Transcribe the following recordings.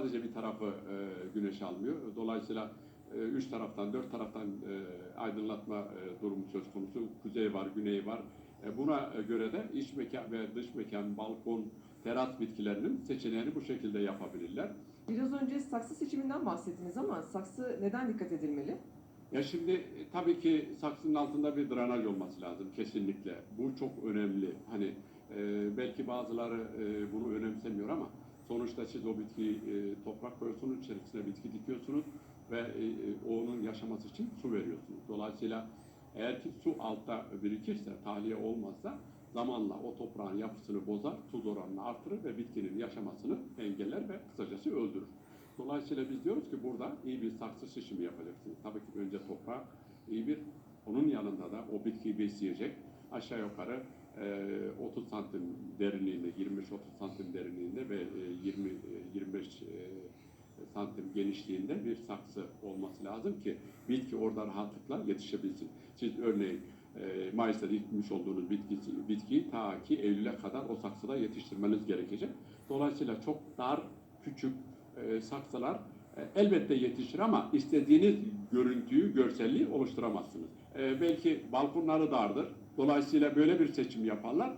sadece bir tarafı e, güneş almıyor. Dolayısıyla e, üç taraftan, dört taraftan e, aydınlatma e, durumu söz konusu. Kuzey var, güney var. E, buna göre de iç mekan ve dış mekan, balkon, teras bitkilerinin seçeneğini bu şekilde yapabilirler. Biraz önce saksı seçiminden bahsettiniz ama saksı neden dikkat edilmeli? Ya şimdi e, tabii ki saksının altında bir drenaj olması lazım kesinlikle. Bu çok önemli. Hani e, belki bazıları e, bunu önemsemiyor ama sonuçta siz o bitkiyi e, toprak koyuyorsunuz, içerisine bitki dikiyorsunuz ve e, e, onun yaşaması için su veriyorsunuz. Dolayısıyla eğer ki su altta birikirse, tahliye olmazsa zamanla o toprağın yapısını bozar, tuz oranını artırır ve bitkinin yaşamasını engeller ve kısacası öldürür. Dolayısıyla biz diyoruz ki burada iyi bir saksı seçimi yapacaksınız. Tabii ki önce toprağı iyi bir, onun yanında da o bitkiyi besleyecek aşağı yukarı 30 santim derinliğinde, 25-30 santim derinliğinde ve e, 20-25 santim genişliğinde bir saksı olması lazım ki bitki orada rahatlıkla yetişebilsin. Siz örneğin e, Mayıs'ta dikmiş olduğunuz bitkisi, bitkiyi ta ki Eylül'e kadar o saksıda yetiştirmeniz gerekecek. Dolayısıyla çok dar, küçük e, saksılar e, elbette yetişir ama istediğiniz görüntüyü, görselliği oluşturamazsınız. E, belki balkonları dardır. Dolayısıyla böyle bir seçim yaparlar.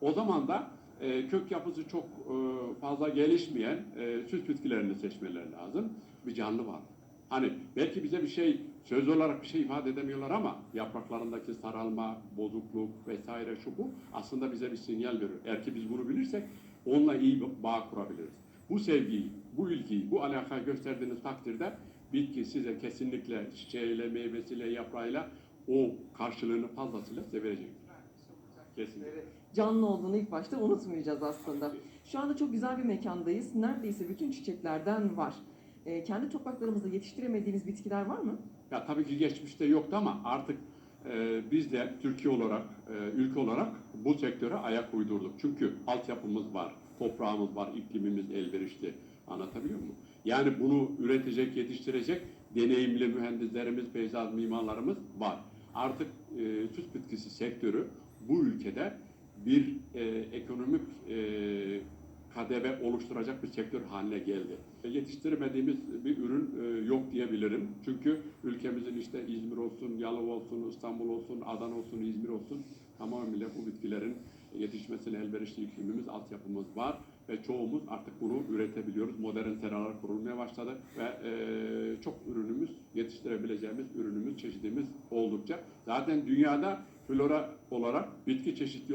O zaman da e, kök yapısı çok e, fazla gelişmeyen e, süs bitkilerini seçmeleri lazım. Bir canlı var. Hani belki bize bir şey söz olarak bir şey ifade edemiyorlar ama yapraklarındaki saralma, bozukluk vesaire şu bu aslında bize bir sinyal veriyor. Eğer ki biz bunu bilirsek onunla iyi bir bağ kurabiliriz. Bu sevgiyi, bu ilgiyi, bu alakayı gösterdiğiniz takdirde bitki size kesinlikle çiçeğiyle, meyvesiyle, yaprağıyla o karşılığını fazlasıyla size verecektir. Kesinlikle. Canlı olduğunu ilk başta unutmayacağız aslında. Şu anda çok güzel bir mekandayız. Neredeyse bütün çiçeklerden var. Ee, kendi topraklarımızda yetiştiremediğimiz bitkiler var mı? Ya tabii ki geçmişte yoktu ama artık e, biz de Türkiye olarak, e, ülke olarak bu sektöre ayak uydurduk. Çünkü altyapımız var, toprağımız var, iklimimiz elverişli. Anlatabiliyor muyum? Yani bunu üretecek, yetiştirecek deneyimli mühendislerimiz, peyzaj mimarlarımız var. Artık e, süs bitkisi sektörü bu ülkede bir e, ekonomik e, KDV oluşturacak bir sektör haline geldi. Yetiştiremediğimiz bir ürün e, yok diyebilirim. Çünkü ülkemizin işte İzmir olsun, Yalova olsun, İstanbul olsun, Adana olsun, İzmir olsun tamamıyla bu bitkilerin yetişmesine elverişli iklimimiz, altyapımız var ve çoğumuz artık bunu üretebiliyoruz. Modern seralar kurulmaya başladı ve e, çok ürünümüz, yetiştirebileceğimiz ürünümüz, çeşidimiz oldukça. Zaten dünyada flora olarak bitki çeşitli